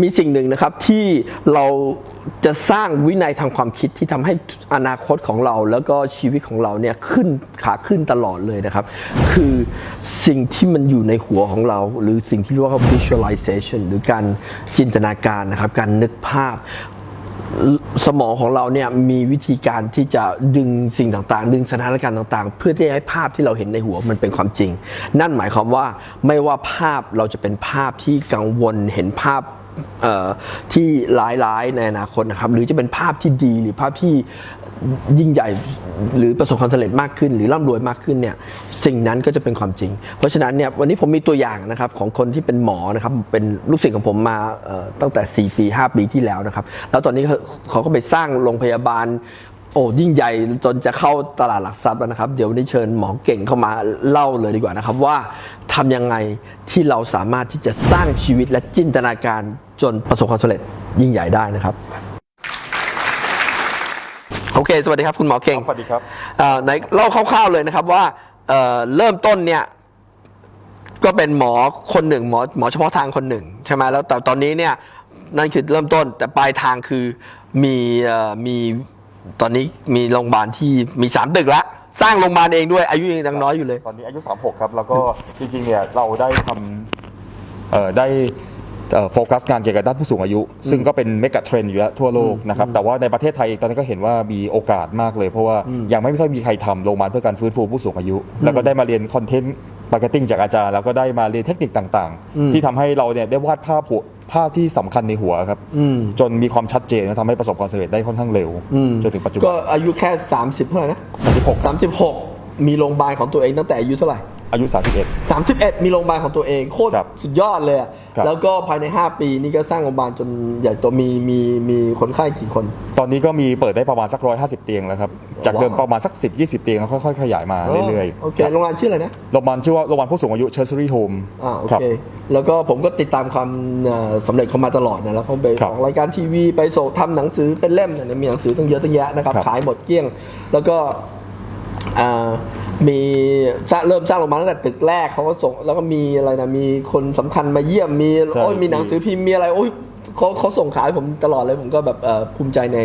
มีสิ่งหนึ่งนะครับที่เราจะสร้างวินัยทางความคิดที่ทำให้อนาคตของเรา แล้วก็ชีวิตของเราเนี่ยขึ้นขาขึ้นตลอดเลยนะครับ คือสิ่งที่มันอยู่ในหัวของเรา หรือสิ่งที่เรียกว่า visualization หรือการจินตนาการนะครับ การนึกภาพสมองของเราเนี่ยมีวิธีการที่จะดึงสิ่งต่างๆ ดึงสถานการณ์ต่างๆ เพื่อที่จะให้ภาพที่เราเห็นในหัวมันเป็นความจริง นั่นหมายความว่าไม่ว่าภาพเราจะเป็นภาพที่กังวลเห็นภาพ ที่ร้ายๆในอนาคตนะครับ หรือจะเป็นภาพที่ดีหรือภาพที่ยิ่งใหญ่หรือประสบความสำเร็จมากขึ้น หรือร่ำรวยมากขึ้นเนี่ยสิ่งนั้นก็จะเป็นความจริง เพราะฉะนั้นเนี่ยวันนี้ผมมีตัวอย่างนะครับของคนที่เป็นหมอนะครับเป็นลูกศิษย์ของผมมาตั้งแต่ 4 ปี 5 ปีที่แล้วนะครับ แล้วตอนนี้เขาก็ไปสร้างโรงพยาบาล โอ้ยิ่งใหญ่จนจะเข้าตลาดหลักทรัพย์แล้วนะครับ เดี๋ยววันนี้เชิญหมอเก่งเข้ามาเล่าเลยดีกว่านะครับ ว่าทำยังไงที่เราสามารถที่จะสร้างชีวิตและจินตนาการจนประสบความสำเร็จยิ่งใหญ่ได้นะครับโอเค สวัสดีครับคุณหมอเก่งสวัสดีครับเอ่อไหนเล่าคร่าวๆเลยนะครับว่าเอ่อเริ่มต้นเนี่ยก็เป็นหมอคนหนึ่งหมอหมอเฉพาะทางคนหนึ่งใช่ไหมแล้วแต่ตอนนี้เนี่ยนั่นคือเริ่มต้นแต่ปลายทางคือมีเอ่อมี ตอนนี้มีโรงพยาบาลที่มีสามตึกละสร้างโรงพยาบาลเองด้วยอายุยังน้อยอยู่เลย ตอนนี้อายุ 36 ครับ แล้วก็จริงๆเนี่ยเราได้ทำเอ่อได้เอ่อโฟกัสงานเกี่ยวกับด้านผู้สูงอายุ ซึ่งก็เป็นเมกะเทรนด์อยู่แล้วทั่วโลกนะครับแต่ว่าในประเทศไทยเองตอนนี้ก็เห็นว่ามีโอกาสมากเลย เพราะว่ายังไม่ค่อยมีใครทำโรงพยาบาลเพื่อการฟื้นฟูผู้สูงอายุ แล้วก็ได้มาเรียนคอนเทนต์มาร์เก็ตติ้งจากอาจารย์แล้วก็ได้มาเรียนเทคนิคต่างๆ ที่ทำให้เราเนี่ยได้วาดภาพหัว ภาพที่สำคัญในหัวครับจนมีความชัดเจนและทำให้ประสบความสำเร็จได้ค่อนข้างเร็วจนถึงปัจจุบันก็อายุแค่ 30เท่าไหร่นะ36 36 มีโรงพยาบาลของตัวเองตั้งแต่อายุเท่าไหร่ อายุ 31 31 มีโรงพยาบาลของตัวเองโคตรครับสุดยอดเลยอะครับ แล้วก็ภายใน 5 ปีนี่ก็สร้างโรงพยาบาลจนใหญ่โตมีมีมีคนไข้กี่คน ตอนนี้ก็มีเปิดได้ประมาณสักร้อยห้าสิบเตียงแล้วครับ จากเดิมประมาณสัก 10 20 เตียงแล้วค่อยๆ ขยายมาเรื่อยโอเคครับโรงพยาบาลชื่ออะไรนะโรงพยาบาลชื่อว่าโรงพยาบาลผู้สูงอายุเชอร์ซ r y โฮมอ่าโอเค แล้วก็ผมก็ติดตามความเอ่อสำเร็จเขามาตลอดนะแล้วเขาไปครัอบอกรายการทีวีไปโสทำหนังสือเป็นเล่มเนี่ยมีหนังสือตั้งเยอะตั้งแยะนะครับครับ ขายหมดเกลี้ยง แล้วก็อ่า มีสร้างเริ่มสร้างโรงพยาบาลตั้งแต่ตึกแรกเขาก็ส่ง แล้วก็มีอะไรนะมีคนสำคัญมาเยี่ยมมีใช่โอ้ยมีหนังสือพิมพ์มีอะไรโอ้ย เขาเขาส่งขายผมตลอดเลยผมก็แบบเอ่อภูมิใจใน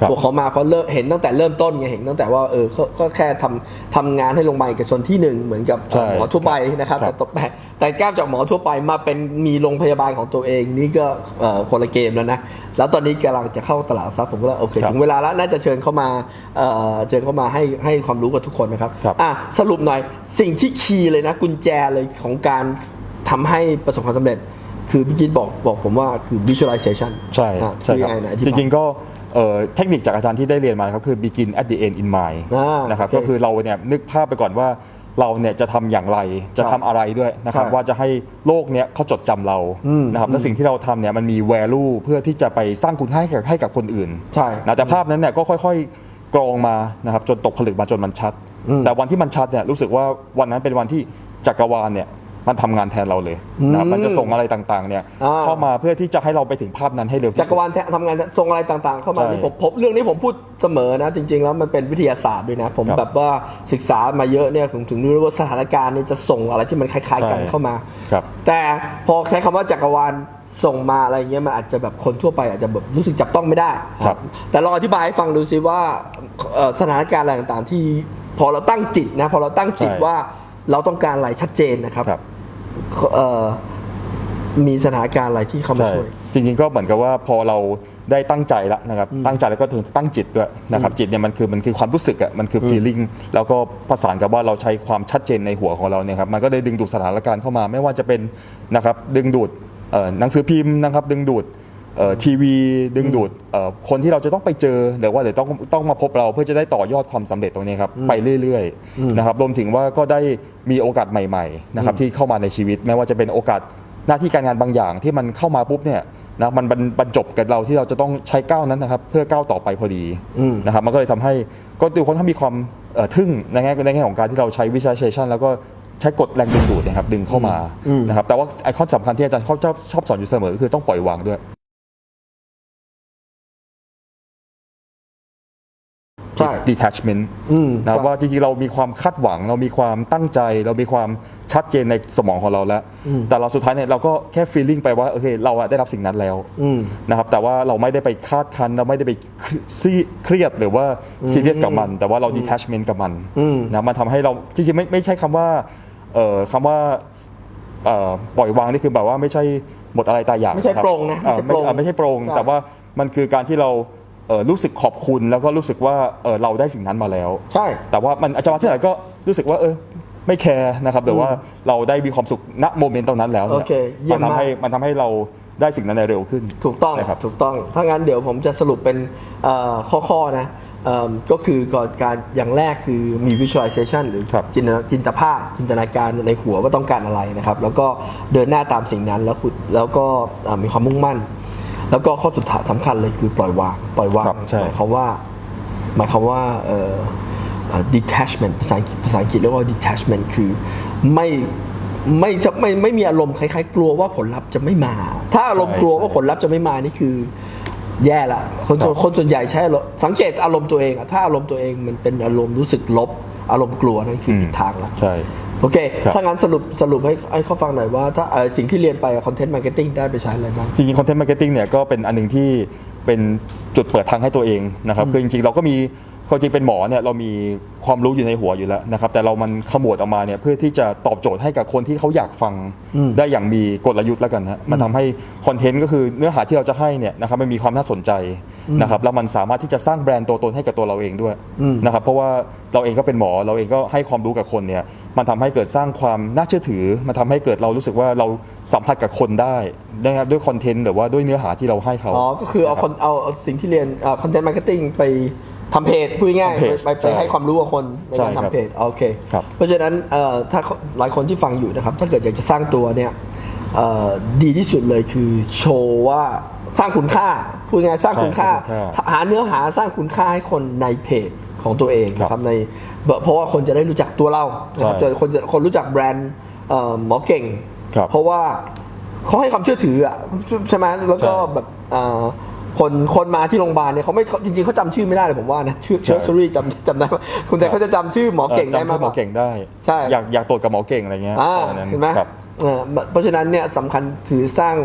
ครับพวกเขามาเพราะเริ่มเห็นตั้งแต่เริ่มต้นไงเห็นตั้งแต่ว่าเออเขาก็แค่ทำทำงานให้โรงพยาบาลเอกชนที่หนึ่งเหมือนกับใช่หมอทั่วไปนะครับครับแต่แต่แต่ก้าวจากหมอทั่วไปมาเป็นมีโรงพยาบาลของตัวเองนี่ก็เอ่อคนละเกมแล้วนะแล้วตอนนี้กำลังจะเข้าตลาดหลักทรัพย์ผมก็เลยโอเคครับถึงเวลาแล้วน่าจะเชิญเข้ามาเอ่อเชิญเข้ามาให้ให้ความรู้กับทุกคนนะครับครับ อะสรุปหน่อยสิ่งที่คีย์เลยนะกุญแจเลยของการทำให้ประสบความสำเร็จ คือพี่กิ๊ดบอกบอกผมว่าคือ visualization ใช่อะใช่คือคยัรับงไงนะอธิจบายริงๆก็เอ่อเทคนิคจากอาจารย์ที่ได้เรียนมานะครับคือ begin at the end in mind อ่านนะครับโอเคก็คือเราเนี่ยนึกภาพไปก่อนว่าเราเนี่ยจะทำอย่างไรจะทำอะไรด้วยนะครับ ครับว่าจะให้โลกเนี้ยเขาจดจำเราอืมนะครับและสิ่งที่เราทำเนี่ยมันมี value เพื่อที่จะไปสร้างคุณค่าให้กับให้กับคนอื่นใช่นะแต่ภาพนั้นเนี่ยก็ค่อยๆกรองมานะครับจนตกผลึกมาจนมันชัด อืม แต่วันที่มันชัดเนี่ยรู้สึกว่าวันนั้นเป็นวันที่จักรวาลเนี่ย มันทำงานแทนเราเลยนะครับมันจะส่งอะไรต่างๆเนี่ยอ่า เข้ามาเพื่อที่จะให้เราไปถึงภาพนั้นให้เร็วที่จักรสุดวาลแททำงานทรงอะไรต่างๆ เข้ามาใช่นี่ผมผมเรื่องนี้ผมพูดเสมอนะ จริง ๆ แล้วมันเป็นวิทยาศาสตร์ด้วยนะ ผมครับแบบว่าศึกษามาเยอะเนี่ยผมถึงรู้ว่าสถานการณ์เนี่ยจะส่งอะไรที่มันคล้าย ๆ กันใช่ เข้ามา ครับ แต่พอใช้คำว่าจักรวาลส่งมาอะไรเงี้ยมันอาจจะแบบคนทั่วไปอาจจะแบบรู้สึกจับต้องไม่ได้ครับแต่ลองอธิบายให้ฟังดูซิว่าเอ่อสถานการณ์อะไรต่างๆ ที่พอเราตั้งจิตนะพอเราตั้งจิตใช่ว่าเราต้องการอะไรชัดเจนนะครับ ครับเอ่อ มีสถานการณ์อะไรที่เข้ามาใช่ช่วย จริงๆก็เหมือนกับว่าพอเราได้ตั้งใจแล้วนะครับ ตั้งใจแล้วก็ถึงตั้งจิตด้วยนะครับจิตเนี่ยมันคือมันคือความรู้สึกอะมันคือ feeling แล้วก็ผสานกับว่าเราใช้ความชัดเจนในหัวของเราเนี่ยครับมันก็ได้ดึงดูดสถานการณ์เข้ามา ไม่ว่าจะเป็นนะครับดึงดูดเอ่อหนังสือพิมพ์นะครับ ดึงดูดเอ่อ ทีวีดึงดูดเอ่อคนที่เราจะต้องไปเจอหรือว่าเดี๋ยวต้องต้องมาพบเราเพื่อจะได้ต่อยอดความสำเร็จตรงนี้ครับไปเรื่อยๆนะครับรวมถึงว่าก็ได้มีโอกาสใหม่ๆนะครับที่เข้ามาในชีวิตไม่ว่าจะเป็นโอกาสหน้าที่การงานบางอย่างที่มันเข้ามาปุ๊บเนี่ยนะมันบรรบรรจบกับเราที่เราจะต้องใช้ก้าวนั้นนะครับ เพื่อก้าวต่อไปพอดีอืมนะครับมันก็เลยทำให้ก็ดูคนที่มีความเอ่อทึ่งในแง่ในแง่ของการที่เราใช้ visualization แล้วก็ใช้กฎแรงดึงดูดนะครับดึงเข้ามานะครับแต่ว่าไอคอนสำคัญที่อาจารย์ชอบชอบชอบสอนอยู่เสมอก็คือต้องปล่อยวางด้วย ใช่ detachment อืม นะคครัรับบว่าจริงๆเรามีความคาดหวัง เรามีความตั้งใจ เรามีความชัดเจนในสมองของเราแล้ว แต่เราสุดท้ายเนี่ยเราก็แค่ feeling ไปว่าโอเคเราอะได้รับสิ่งนั้นแล้วอืม นะครับแต่ว่าเราไม่ได้ไปคาดคันเราไม่ได้ไปซีเครียดหรือว่าซีเรียสกับมัน แต่ว่าเรา detachment กับมันอืม นะมันทำให้เราจริงๆไม่ไม่ใช่คำว่าเอ่อคำว่าเอ่อปล่อยวางนี่คือแบบว่าไม่ใช่หมดอะไรตายอยากไม่ใช่ครับปรงนะไม่ใช่เอ่อปรงเอ่อไม่ใช่โปรงใช่ แต่ว่า มันคือการที่เราเอ่อรู้สึกขอบคุณแล้วก็รู้สึกว่าเอ่อเราได้สิ่งนั้นมาแล้ว ใช่ แต่ว่ามันอาจจะมาที่ไหนก็รู้สึกว่าเออไม่แคร์นะครับหรือว่าเราได้มีความสุขณโมเมนต์ตรงนั้นแล้วนี่โอเคเยี่ยมมันมาก ทำให้มันทำให้เราได้สิ่งนั้นในเร็วขึ้น ถูกต้องนะครับถูกต้อง ถ้างั้นเดี๋ยวผมจะสรุปเป็นเอ่อข้อๆนะเอิ่มก็คือก่อนการอย่างแรกคือมี visualization หรือครับ จินตนาจินตภาพ จินตนาการในหัวว่าต้องการอะไรนะครับ แล้วก็เดินหน้าตามสิ่งนั้นแล้วคุณแล้วก็เอ่อมีความมุ่งมั่น แล้วก็ข้อสุดท้ายสำคัญเลยคือปล่อยวางปล่อยวางครับใช่ หมายความว่าหมายความว่าเอ่อเอ่อ detachment ภาษาอังกฤษภาษาอังกฤษเรียกว่า detachment คือไม่ไม่จะไม่ไม่มีอารมณ์คล้ายๆ กลัวว่าผลลัพธ์จะไม่มา ถ้าอารมณ์ใช่กลัวใช่ว่าผลลัพธ์จะไม่มานี่คือแย่ละคนส่วนครับคนส่วนใหญ่ใช้อารมณ์สังเกตอารมณ์ตัวเองอะถ้าอารมณ์ตัวเองมันเป็นอารมณ์รู้สึกลบ อารมณ์กลัวนั่นคือผิดทางละ ใช่ โอเค ครับ ถ้างั้นสรุปสรุปให้ให้เขาฟังหน่อยว่าถ้าเอ่อสิ่งที่เรียนไปคอนเทนต์มาร์เก็ตติ้งได้ไปใช้อะไรบ้าง จริงๆ content marketing เนี่ยก็เป็นอันหนึ่งที่เป็นจุดเปิดทางให้ตัวเองนะครับคือจริงๆ เราก็มีความจริงเป็นหมอเนี่ยเรามีความรู้อยู่ในหัวอยู่แล้วนะครับแต่เรามันขมวดออกมาเนี่ยเพื่อที่จะตอบโจทย์ให้กับคนที่เขาอยากฟังได้อย่างมีกลยุทธ์แล้วกันฮะมันทำให้คอนเทนต์ก็คือเนื้อหาที่เราจะให้เนี่ยนะครับมันมีความน่าสนใจ นะครับแล้วมันสามารถที่จะสร้างแบรนด์ตัวตนให้กับตัวเราเองด้วยนะครับเพราะว่าเราเองก็เป็นหมอเราเองก็ให้ความรู้กับคนเนี่ยมันทำให้เกิดสร้างความน่าเชื่อถือ มันทำให้เกิดเรารู้สึกว่าเราสัมผัสกับคนได้นะครับด้วยคอนเทนต์หรือว่าด้วยเนื้อหาที่เราให้เขาอ๋อก็คือเอาคนเอาเอาสิ่งที่เรียนคอนเทนต์มาร์เก็ตติ้งไปทำเพจพูดง่ายทำเพจๆไปไปใช่ให้ความรู้กับคนในใช่การครับทำเพจโอเคครับเพราะฉะนั้นเอ่อถ้าหลายคนที่ฟังอยู่นะครับ ถ้าเกิดอยากจะสร้างตัวเนี่ยเอ่อดีที่สุดเลยคือโชว์ว่า สร้างคุณค่าพูดง่ายๆสร้างคุณค่า ใช่สร้างคุณค่าหาเนื้อหาสร้างคุณค่าให้คนในเพจของตัวเองครับนะครับในเพราะว่าคนจะได้รู้จักตัวเรานะครับใช่จะคนจะคนรู้จักแบรนด์เอ่อหมอเก่ง ครับเพราะว่าเขาให้ความเชื่อถืออะใช่ไหมแล้วก็ใช่แบบอ่าคนคนมาที่โรงพยาบาลเนี่ยเขาไม่จริงๆเขาจำชื่อไม่ได้เลยผมว่านะชื่อใช่ เชอร์ซอรี่จำจำได้ไหมคุณแต่เขาจะจำชื่อหมอเก่งจำได้ชื่มากอหมอเก่งได้ ใช่ อยากอยากตรวจกับหมอเก่งอะไรเงี้ยอ่าตอนนั้นเห็นไหมครับ เออเพราะฉะนั้นเนี่ยสำคัญถือสร้าง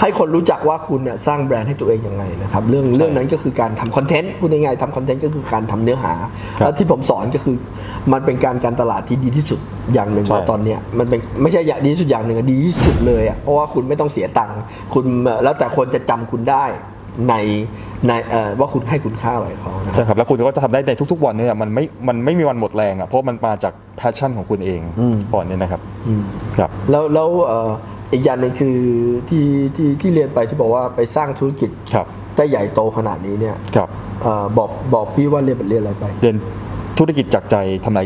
ให้คนรู้จักว่าคุณเนี่ยสร้างแบรนด์ให้ตัวเองยังไงนะครับเรื่องเรื่องนั้นก็คือการทำคอนเทนต์พูดง่ายๆทำคอนเทนต์ก็คือการทำเนื้อหาครับแล้วที่ผมสอนก็คือมันเป็นการการตลาดที่ดีที่สุดอย่างหนึ่งใช่ ว่าตอนเนี้ยมันเป็นไม่ใช่อย่างดีที่สุดอย่างหนึ่งอะดีที่สุดเลยอะเพราะว่าคุณไม่ต้องเสียตังค์คุณเอ่อแล้วแต่คนจะจำคุณได้ในในเอ่อว่าคุณให้คุณค่าอะไรเขานะคใช่รับครับ แล้วคุณก็จะทำได้ในทุกๆวันเนี่ยมันไม่มันไม่มีวันหมดแรงอะเพราะมันมาจากแพชชั่นของคุณเองก่อนเนี่ยนะครับครับ แล้วแล้วเอ่อ อีกอย่างหนึ่งคือที่ที่ที่เรียนไปที่บอกว่าไปสร้างธุรกิจครับได้ใหญ่โตขนาดนี้เนี่ยครับเอ่อบอกบอกพี่ว่าเรียนเรียนอะไรไป เรียนธุรกิจจากใจทำไร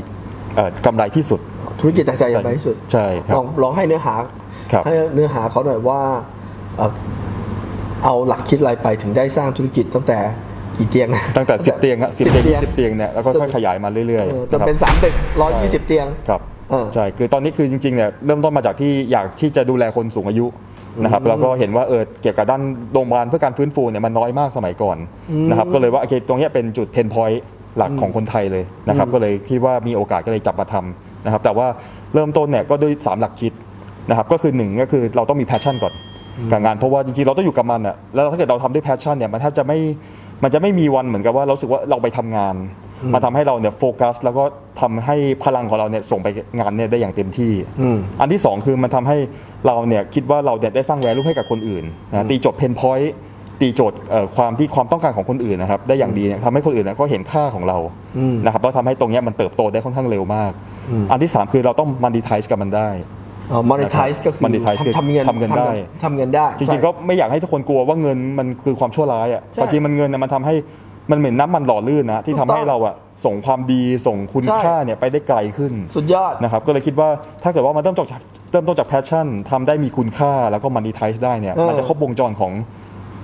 เอ่อกำไรที่สุด ธุรกิจจากใจอย่างไรที่สุดใช่ครับลองลองให้เนื้อหาครับให้เนื้อหาเขาหน่อยว่าเอ่อเอาหลักคิดอะไรไปถึงได้สร้างธุรกิจตั้งแต่กี่เตียงนะตั้งแต่สิบเตียงอะสิบ10เตียงยี่สิบเตียงเนี่ยแล้วก็ค่อยขยายมาเรื่อยเออๆจนเป็นนะครับสามตึกร้อยยี่สิบเตียงครับเออ ใช่คือตอนนี้คือจริงๆเนี่ยเริ่มต้นมาจากที่อยากที่จะดูแลคนสูงอายุนะครับแล้วก็เห็นว่าเออเกี่ยวกับด้านโรงพยาบาลเพื่อการฟื้นฟูเนี่ยมันน้อยมากสมัยก่อนนะครับก็เลยว่าโอเคตรงเนี้ยเป็นจุดเพนพอยต์หลักของคนไทยเลยนะครับก็เลยคิดว่ามีโอกาสก็เลยจับมาทำนะครับแต่ว่าเริ่มต้นเนี่ยก็ด้วยสามหลักคิดนะครับก็คือหนึ่งก็คือเราต้องมีแพชชั่นก่อนกับงานเพราะว่าจริงๆเราต้องอยู่กับมันอะแล้วถ้าเกิดเราทำด้วยแพชชั่นเนี่ยมันแทบจะไม่มันจะไม่มีวันเหมือนกับว่าเรารู้สึกว่าเราไปทำงาน มันทำให้เราเนี่ยโฟกัส แล้วก็ทำให้พลังของเราเนี่ยส่งไปงานเนี่ยได้อย่างเต็มที่อืมอันที่สองคือมันทำให้เราเนี่ยคิดว่าเราเนี่ยได้สร้างแวลูให้กับคนอื่นนะตีโจทย์เพนพอยต์ตีโจทย์เอ่อความที่ความต้องการของคนอื่นนะครับได้อย่างดีเนี่ยทำให้คนอื่นเนี่ยก็เห็นค่าของเราอืมนะครับแล้วทำให้ตรงเนี้ยมันเติบโตได้ค่อนข้างเร็วมาก อันที่สามคือเราต้องมันดีไทส์กับมันได้อ๋อ monetize ก็คือ monetize คือทำเงินทำเงินได้ ทำเงินได้จริงๆก็ไม่อยากให้ทุกคนกลัวว่าเงินมันคือความชั่วร้ายอะใช่ ความจริงมันเงินเนี่ยมันทำให้ มันเหมือนน้ำมันหล่อลื่นนะที่ถูทำกต้องให้เราอะส่งความดีส่งคุณใช่ค่าเนี่ยไปได้ไกลขึ้นสุดยอด นะครับก็เลยคิดว่าถ้าเกิดว่ามันเริ่มต้นจากเริ่มต้นจากแพชชั่นทำได้มีคุณค่าแล้วก็มันดีไทส์ได้เนี่ยเออมันจะครบวงจรของ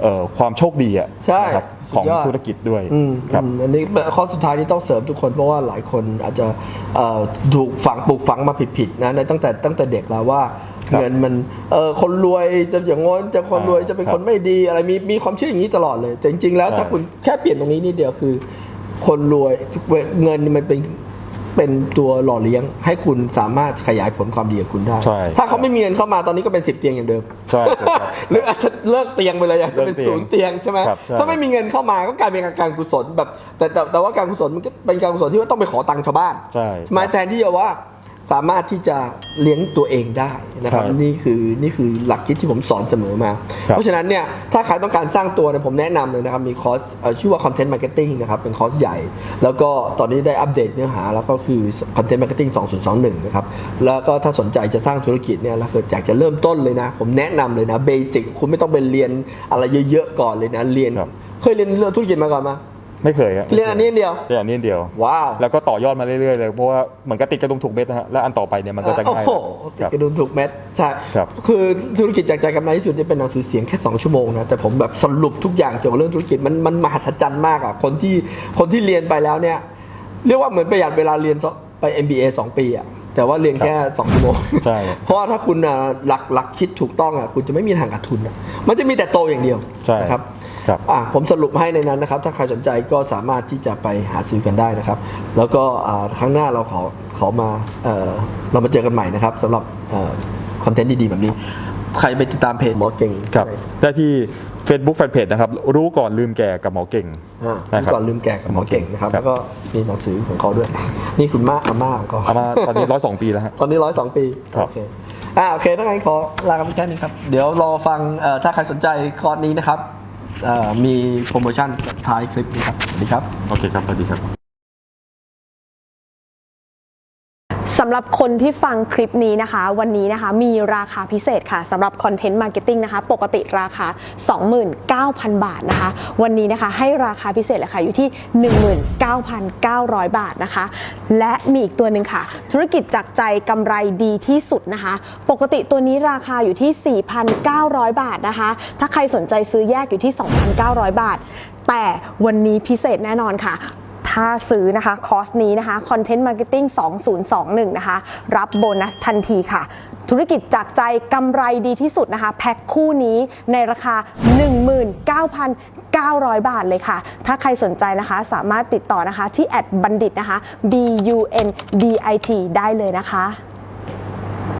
เอ่อความโชคดีอะใช่นะครับสุดของยอดธุรกิจด้วยอืมครับ อืมอันนี้ข้อสุดท้ายนี้ต้องเสริมทุกคนเพราะว่าหลายคนอาจจะเอ่อถูกฝังปลูกฝังมาผิดๆนะในตั้งแต่ตั้งแต่เด็กแล้วว่า ครับ เงินมันเอ่อคนรวยจะอย่างง้นจะคนรวยอ่าจะเป็นครับคนไม่ดีอะไรมีมีความเชื่ออย่างนี้ตลอดเลยแต่จริง ๆ แล้วใช่ถ้าคุณแค่เปลี่ยนตรงนี้นิดเดียวคือ คนรวยเงินมันเป็นเป็นตัวหล่อเลี้ยง ให้คุณสามารถขยายผลความดีของคุณได้ ใช่ถ้าเขาไม่มีเงินเข้ามาตอนนี้ก็เป็นสิบเตียงอย่างเดิม ใช่ครับ หรืออาจจะเลิกเตียงไปเลยอาจจะเป็นเลิกเตียงศูนย์เตียงใช่ไหมครับใช่ถ้าไม่มีเงินเข้ามาก็กลายเป็นการกุศลแบบ แต่แต่แต่ว่าการกุศลมันก็เป็นการกุศลที่ว่าต้องไปขอตังค์ชาวบ้านใช่ไหมาแทนที่จะว่า สามารถที่จะเลี้ยงตัวเองได้นะครับใช่นี่คือนี่คือหลักคิดที่ผมสอนเสมอมา ครับ เพราะฉะนั้นเนี่ยถ้าใครต้องการสร้างตัวเนี่ยผมแนะนำเลยนะครับ มีคอร์สเอ่อชื่อว่า Content Marketing นะครับ เป็นคอร์สใหญ่ แล้วก็ตอนนี้ได้อัปเดตเนื้อหา แล้วก็คือ Content Marketing 2021 นะครับ แล้วก็ถ้าสนใจจะสร้างธุรกิจเนี่ยแล้วเกิดอยากจะเริ่มต้นเลยนะ ผมแนะนำเลยนะเบสิกคุณไม่ต้องไปเรียนอะไรเยอะๆก่อนเลยนะเรียน ครับ เคยเรียนเรื่องธุรกิจมาก่อนไหม ไม่เคยครับเรียนอันนี้อันเดียว เรียนอันนี้อันเดียว ว้าวแล้วก็ต่อยอดมาเรื่อยๆเลยเพราะว่าเหมือนกับติดกระดุมถูกเม็ดนะฮะและอันต่อไปเนี่ยมันก็จะโอ้ง่ายโหครับติดกระดุมถูกเม็ดใช่ครับคือธุรกิจจากใจกำไรที่สุดเนี่ยเป็นหนังสือเสียงแค่ 2 ชั่วโมงนะแต่ผมแบบสรุปทุกอย่างเกี่ยวกับเรื่องธุรกิจมันมันมหัศจรรย์มากอะคนที่คนที่เรียนไปแล้วเนี่ยเรียกว่าเหมือนประหยัดเวลาเรียนไป MBA 2 ปีอะแต่ว่าเรียนแค่2ชั่วโมงใช่เพราะว่าถ้าคุณอะหลักหลักคิดถูกต้องอะคุณจะไม่มีทางขาดทุนอะมันจะมีแต่โตอย่างเดียวใช่นะครับ ครับอะผมสรุปให้ในนั้นนะครับ ถ้าใครสนใจก็สามารถที่จะไปหาซื้อกันได้นะครับ แล้วก็อ่าครั้งหน้าเราขอขอมาเอ่อเรามาเจอกันใหม่นะครับสำหรับคอนเทนต์ดีๆแบบนี้ ใครไปติดตามเพจหมอเก่งครับได้ที่ Facebook Fanpage นะครับ รู้ก่อนลืมแก่กับหมอเก่งอ่านะครับก่อนลืมแก่กับหมอเก่งนะครับครับแล้วก็มีหนังสือของเขาด้วย นี่คุณม่าอาม่าของเขาเอามาตอนนี้ร้อยสองปีแล้วฮะตอนนี้ร้อยสองปีครับโอเคอ่าโอเคถ้างั้นขอลากันไปแค่นี้ครับ เดี๋ยวรอฟังเอ่อถ้าใครสนใจคอร์สนี้นะครับ เอ่อมีโปรโมชั่นท้ายคลิปนะครับสวัสดีครับ โอเคครับ สวัสดีครับำหรับคนที่ฟังคลิปนี้นะคะ วันนี้นะคะมีราคาพิเศษค่ะสำหรับคอนเทนต์มาร์เก็ตติ้งนะคะ ปกติราคา 29,000 บาทนะคะ วันนี้นะคะให้ราคาพิเศษเลยค่ะอยู่ที่ 19,900 บาทนะคะ และมีอีกตัวหนึ่งค่ะ ธุรกิจจากใจกำไรดีที่สุดนะคะ ปกติตัวนี้ราคาอยู่ที่ 4,900 บาทนะคะ ถ้าใครสนใจซื้อแยกอยู่ที่ 2,900 บาท แต่วันนี้พิเศษแน่นอนค่ะ ถ้าซื้อนะคะคอร์สนี้นะคะ Content Marketing 2021 นะคะ รับโบนัสทันทีค่ะ ธุรกิจจากใจกำไรดีที่สุดนะคะ แพ็คคู่นี้ในราคา 19,900 บาทเลยค่ะ ถ้าใครสนใจนะคะ สามารถติดต่อนะคะที่แอดบัณฑิตนะคะ B U N D I T ได้เลยนะคะ